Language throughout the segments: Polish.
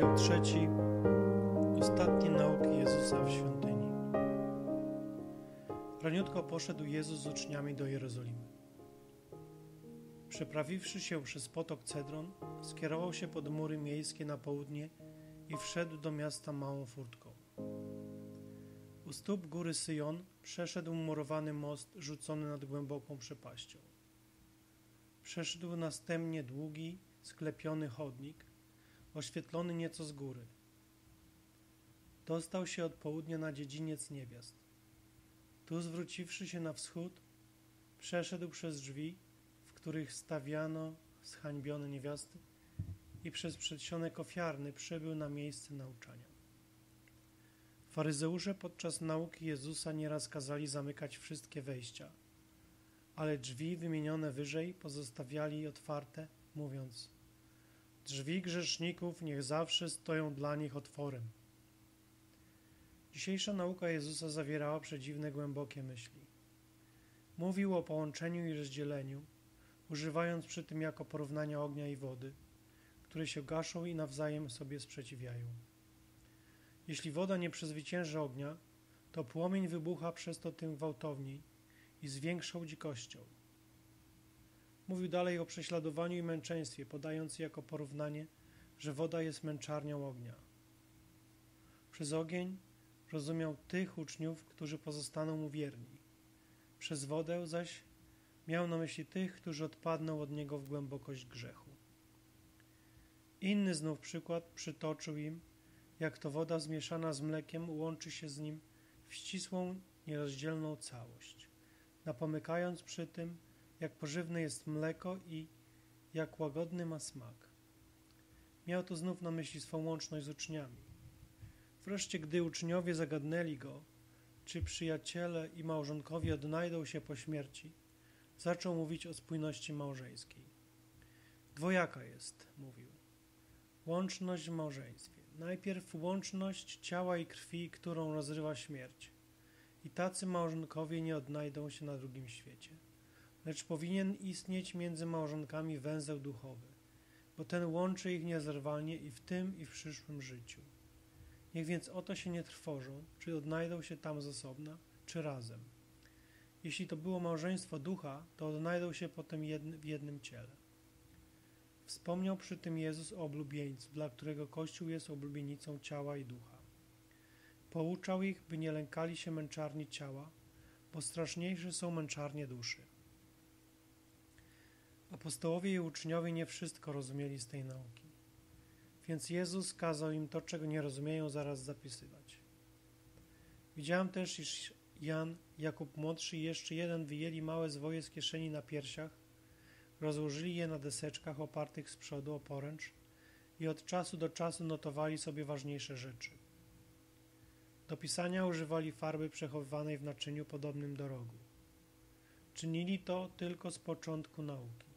Rozdział trzeci. Ostatnie nauki Jezusa w świątyni. Raniutko poszedł Jezus z uczniami do Jerozolimy. Przeprawiwszy się przez potok Cedron, skierował się pod mury miejskie na południe i wszedł do miasta małą furtką. U stóp góry Syjon przeszedł murowany most rzucony nad głęboką przepaścią. Przeszedł następnie długi, sklepiony chodnik, oświetlony nieco z góry. Dostał się od południa na dziedziniec niebiast. Tu zwróciwszy się na wschód, przeszedł przez drzwi, w których stawiano zhańbione niewiasty i przez przedsionek ofiarny przybył na miejsce nauczania. Faryzeusze podczas nauki Jezusa nieraz kazali zamykać wszystkie wejścia, ale drzwi wymienione wyżej pozostawiali otwarte, mówiąc – Drzwi grzeszników niech zawsze stoją dla nich otworem. Dzisiejsza nauka Jezusa zawierała przedziwne, głębokie myśli. Mówił o połączeniu i rozdzieleniu, używając przy tym jako porównania ognia i wody, które się gaszą i nawzajem sobie sprzeciwiają. Jeśli woda nie przezwycięży ognia, to płomień wybucha przez to tym gwałtowniej i z większą dzikością. Mówił dalej o prześladowaniu i męczeństwie, podając jako porównanie, że woda jest męczarnią ognia. Przez ogień rozumiał tych uczniów, którzy pozostaną mu wierni. Przez wodę zaś miał na myśli tych, którzy odpadną od niego w głębokość grzechu. Inny znów przykład przytoczył im, jak to woda zmieszana z mlekiem łączy się z nim w ścisłą, nierozdzielną całość, napomykając przy tym, jak pożywne jest mleko i jak łagodny ma smak. Miał to znów na myśli swą łączność z uczniami. Wreszcie, gdy uczniowie zagadnęli go, czy przyjaciele i małżonkowie odnajdą się po śmierci, zaczął mówić o spójności małżeńskiej. Dwojaka jest, mówił. Łączność w małżeństwie. Najpierw łączność ciała i krwi, którą rozrywa śmierć. I tacy małżonkowie nie odnajdą się na drugim świecie lecz powinien istnieć między małżonkami węzeł duchowy, bo ten łączy ich niezerwalnie i w tym, i w przyszłym życiu. Niech więc oto się nie trwożą, czy odnajdą się tam z osobna, czy razem. Jeśli to było małżeństwo ducha, to odnajdą się potem w jednym ciele. Wspomniał przy tym Jezus o oblubieńcu, dla którego Kościół jest oblubienicą ciała i ducha. Pouczał ich, by nie lękali się męczarni ciała, bo straszniejsze są męczarnie duszy. Apostołowie i uczniowie nie wszystko rozumieli z tej nauki, więc Jezus kazał im to, czego nie rozumieją, zaraz zapisywać. Widziałem też, iż Jan, Jakub młodszy i jeszcze jeden wyjęli małe zwoje z kieszeni na piersiach, rozłożyli je na deseczkach opartych z przodu o poręcz i od czasu do czasu notowali sobie ważniejsze rzeczy. Do pisania używali farby przechowywanej w naczyniu podobnym do rogu. Czynili to tylko z początku nauki.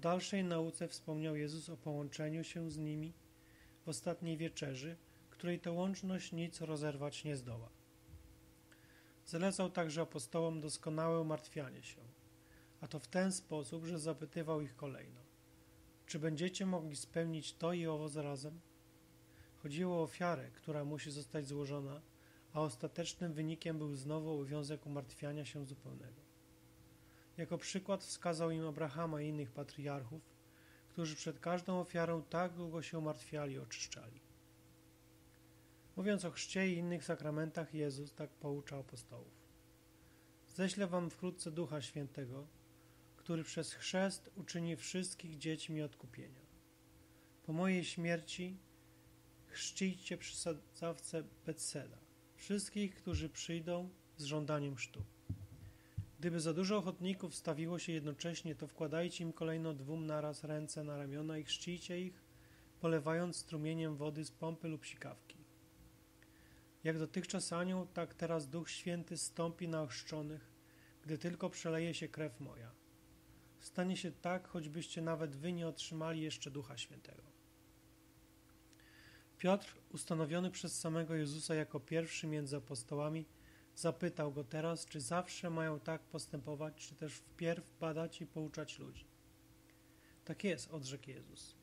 W dalszej nauce wspomniał Jezus o połączeniu się z nimi w ostatniej wieczerzy, której to łączność nic rozerwać nie zdoła. Zalecał także apostołom doskonałe umartwianie się, a to w ten sposób, że zapytywał ich kolejno: Czy będziecie mogli spełnić to i owo zarazem? Chodziło o ofiarę, która musi zostać złożona, a ostatecznym wynikiem był znowu obowiązek umartwiania się zupełnego. Jako przykład wskazał im Abrahama i innych patriarchów, którzy przed każdą ofiarą tak długo się umartwiali i oczyszczali. Mówiąc o chrzcie i innych sakramentach, Jezus tak pouczał apostołów. Ześlę wam wkrótce Ducha Świętego, który przez chrzest uczyni wszystkich dziećmi odkupienia. Po mojej śmierci chrzcijcie przy sadzawce Betseda wszystkich, którzy przyjdą z żądaniem chrztu. Gdyby za dużo ochotników stawiło się jednocześnie, to wkładajcie im kolejno dwóm naraz ręce na ramiona i chrzcijcie ich, polewając strumieniem wody z pompy lub sikawki. Jak dotychczas anioł, tak teraz Duch Święty stąpi na ochrzczonych, gdy tylko przeleje się krew moja. Stanie się tak, choćbyście nawet wy nie otrzymali jeszcze Ducha Świętego. Piotr, ustanowiony przez samego Jezusa jako pierwszy między apostołami, Zapytał go teraz, czy zawsze mają tak postępować, czy też wpierw badać i pouczać ludzi. Tak jest, odrzekł Jezus.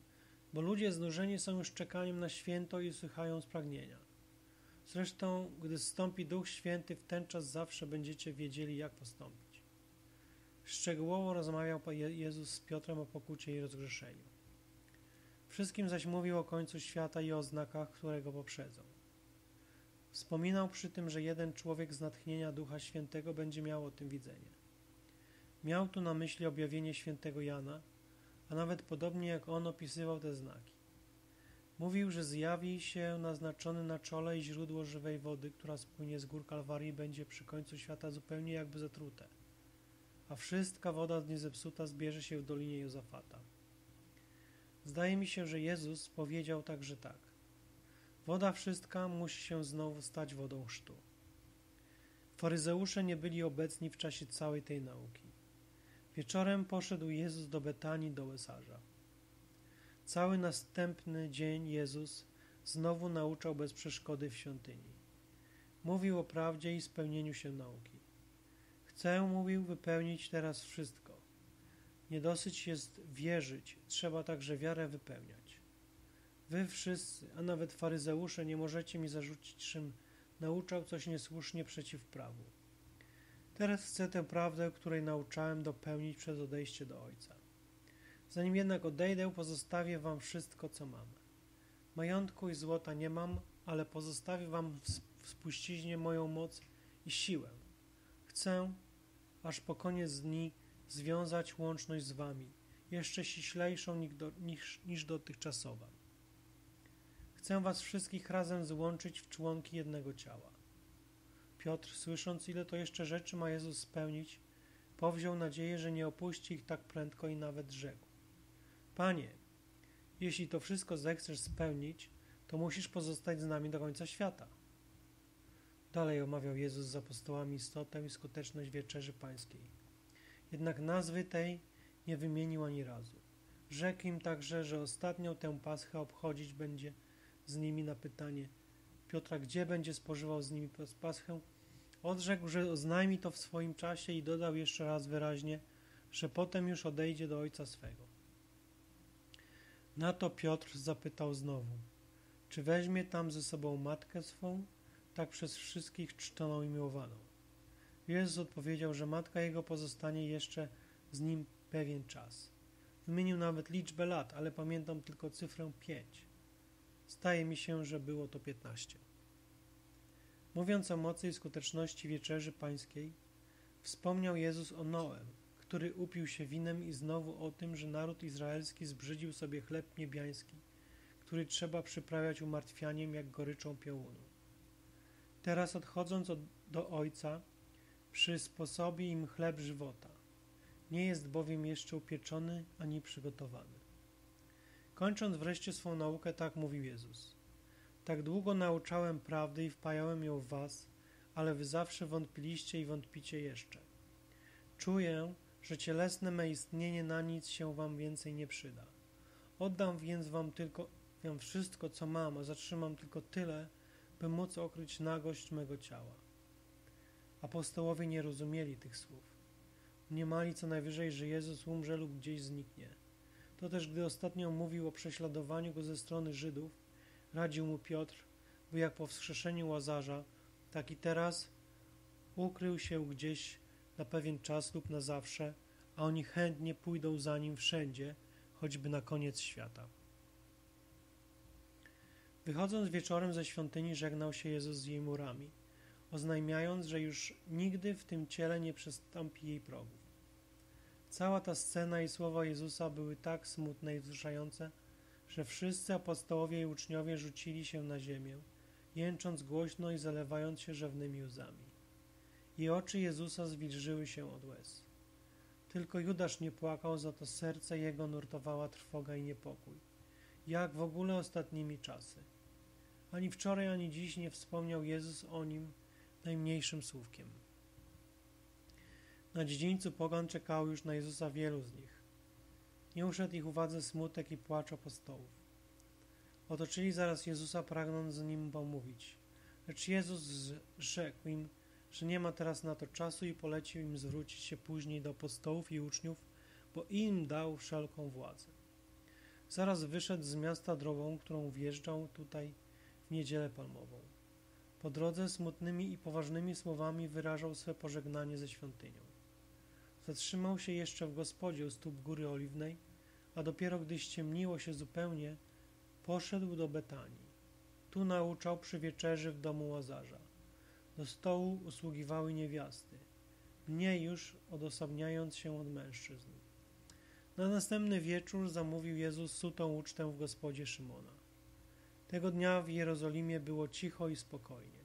bo ludzie znużeni są już czekaniem na święto i usłychają spragnienia. Zresztą, gdy zstąpi Duch Święty, w ten czas zawsze będziecie wiedzieli, jak postąpić. Szczegółowo rozmawiał Jezus z Piotrem o pokucie i rozgrzeszeniu. Wszystkim zaś mówił o końcu świata i o znakach, które go poprzedzą. Wspominał przy tym, że jeden człowiek z natchnienia Ducha Świętego będzie miał o tym widzenie. Miał tu na myśli objawienie świętego Jana, a nawet podobnie jak on opisywał te znaki. Mówił, że zjawi się naznaczony na czole i źródło żywej wody, która spłynie z gór Kalwarii, będzie przy końcu świata zupełnie jakby zatrute, a wszystka woda niezepsuta zbierze się w dolinie Jozafata. Zdaje mi się, że Jezus powiedział także tak. Woda wszystka musi się znowu stać wodą chrztu. Faryzeusze nie byli obecni w czasie całej tej nauki. Wieczorem poszedł Jezus do Betanii do łesarza. Cały następny dzień Jezus znowu nauczał bez przeszkody w świątyni. Mówił o prawdzie i spełnieniu się nauki. Chcę, mówił, wypełnić teraz wszystko. Nie dosyć jest wierzyć, trzeba także wiarę wypełniać. Wy wszyscy, a nawet faryzeusze, nie możecie mi zarzucić, czym nauczał coś niesłusznie przeciw prawu. Teraz chcę tę prawdę, której nauczałem, dopełnić przez odejście do Ojca. Zanim jednak odejdę, pozostawię wam wszystko, co mam. Majątku i złota nie mam, ale pozostawię wam w spuściźnie moją moc i siłę. Chcę, aż po koniec dni związać łączność z wami, jeszcze ściślejszą niż, dotychczasowa. Chcę was wszystkich razem złączyć w członki jednego ciała. Piotr, słysząc, ile to jeszcze rzeczy ma Jezus spełnić, powziął nadzieję, że nie opuści ich tak prędko i nawet rzekł. Panie, jeśli to wszystko zechcesz spełnić, to musisz pozostać z nami do końca świata. Dalej omawiał Jezus z apostołami istotę i skuteczność wieczerzy pańskiej. Jednak nazwy tej nie wymienił ani razu. Rzekł im także, że ostatnią tę paschę obchodzić będzie z nimi na pytanie Piotra, gdzie będzie spożywał z nimi paschę. Odrzekł, że oznajmi to w swoim czasie i dodał jeszcze raz wyraźnie, że potem już odejdzie do ojca swego. Na to Piotr zapytał znowu, czy weźmie tam ze sobą matkę swą, tak przez wszystkich czczoną i miłowaną. Jezus odpowiedział, że matka jego pozostanie jeszcze z nim pewien czas. Wymienił nawet liczbę lat, ale pamiętam tylko cyfrę pięć. Staje mi się, że było to piętnaście. Mówiąc o mocy i skuteczności wieczerzy pańskiej, wspomniał Jezus o Noem, który upił się winem i znowu o tym, że naród izraelski zbrzydził sobie chleb niebiański, który trzeba przyprawiać umartwianiem jak goryczą piołunu. Teraz odchodząc od, do Ojca, przysposobi im chleb żywota. Nie jest bowiem jeszcze upieczony ani przygotowany. Kończąc wreszcie swą naukę, tak mówił Jezus. Tak długo nauczałem prawdy i wpajałem ją w was, ale wy zawsze wątpiliście i wątpicie jeszcze. Czuję, że cielesne me istnienie na nic się wam więcej nie przyda. Oddam więc wam tylko wam wszystko, co mam, a zatrzymam tylko tyle, by móc okryć nagość mego ciała. Apostołowie nie rozumieli tych słów. Mniemali co najwyżej, że Jezus umrze lub gdzieś zniknie. To też, gdy ostatnio mówił o prześladowaniu go ze strony Żydów, radził mu Piotr, by jak po wskrzeszeniu Łazarza, tak i teraz ukrył się gdzieś na pewien czas lub na zawsze, a oni chętnie pójdą za nim wszędzie, choćby na koniec świata. Wychodząc wieczorem ze świątyni, żegnał się Jezus z jej murami, oznajmiając, że już nigdy w tym ciele nie przestąpi jej progów. Cała ta scena i słowa Jezusa były tak smutne i wzruszające, że wszyscy apostołowie i uczniowie rzucili się na ziemię, jęcząc głośno i zalewając się rzewnymi łzami. I oczy Jezusa zwilżyły się od łez. Tylko Judasz nie płakał, za to serce jego nurtowała trwoga i niepokój. Jak w ogóle ostatnimi czasy. Ani wczoraj, ani dziś nie wspomniał Jezus o nim najmniejszym słówkiem. Na dziedzińcu pogan czekało już na Jezusa wielu z nich. Nie uszedł ich uwadze smutek i płacz apostołów. Otoczyli zaraz Jezusa, pragnąc z nim pomówić. Lecz Jezus rzekł im, że nie ma teraz na to czasu i polecił im zwrócić się później do apostołów i uczniów, bo im dał wszelką władzę. Zaraz wyszedł z miasta drogą, którą wjeżdżał tutaj w niedzielę palmową. Po drodze smutnymi i poważnymi słowami wyrażał swe pożegnanie ze świątynią. Zatrzymał się jeszcze w gospodzie u stóp Góry Oliwnej, a dopiero gdy ściemniło się zupełnie, poszedł do Betanii. Tu nauczał przy wieczerzy w domu Łazarza. Do stołu usługiwały niewiasty, mniej już odosobniając się od mężczyzn. Na następny wieczór zamówił Jezus sutą ucztę w gospodzie Szymona. Tego dnia w Jerozolimie było cicho i spokojnie.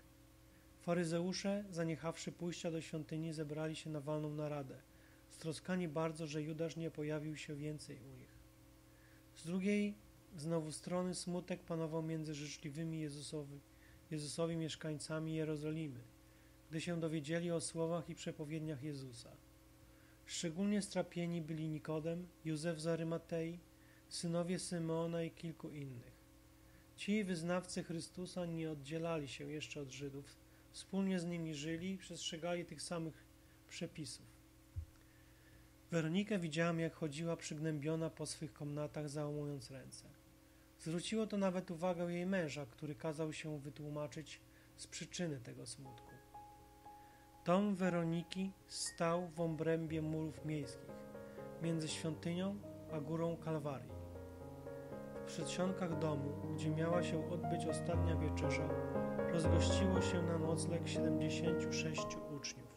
Faryzeusze, zaniechawszy pójścia do świątyni, zebrali się na walną naradę, stroskani bardzo, że Judasz nie pojawił się więcej u nich. Z drugiej znowu strony smutek panował między życzliwymi Jezusowi, Jezusowi mieszkańcami Jerozolimy, gdy się dowiedzieli o słowach i przepowiedniach Jezusa. Szczególnie strapieni byli Nikodem, Józef z synowie Symeona i kilku innych. Ci wyznawcy Chrystusa nie oddzielali się jeszcze od Żydów, wspólnie z nimi żyli i przestrzegali tych samych przepisów. Weronikę widziałam, jak chodziła przygnębiona po swych komnatach, załamując ręce. Zwróciło to nawet uwagę jej męża, który kazał się wytłumaczyć z przyczyny tego smutku. Dom Weroniki stał w obrębie murów miejskich, między świątynią a górą Kalwarii. W przedsionkach domu, gdzie miała się odbyć ostatnia wieczerza, rozgościło się na nocleg 76 uczniów.